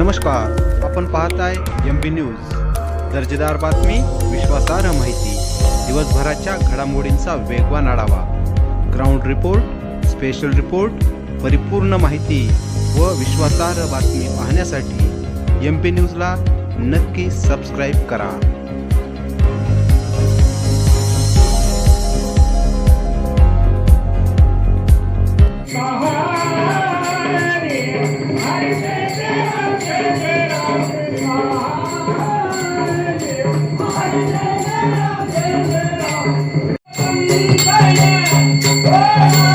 नमस्कार आपण पाहत आहे एम बी न्यूज दर्जेदार बातमी विश्वासार्ह माहिती दिवसभराच्या घडामोडींचा वेगवान आढावा. ग्राउंड रिपोर्ट स्पेशल रिपोर्ट परिपूर्ण माहिती व विश्वासार्ह बातमी पाहण्यासाठी एम पी न्यूजला नक्की सबस्क्राईब करा. साहो Ei!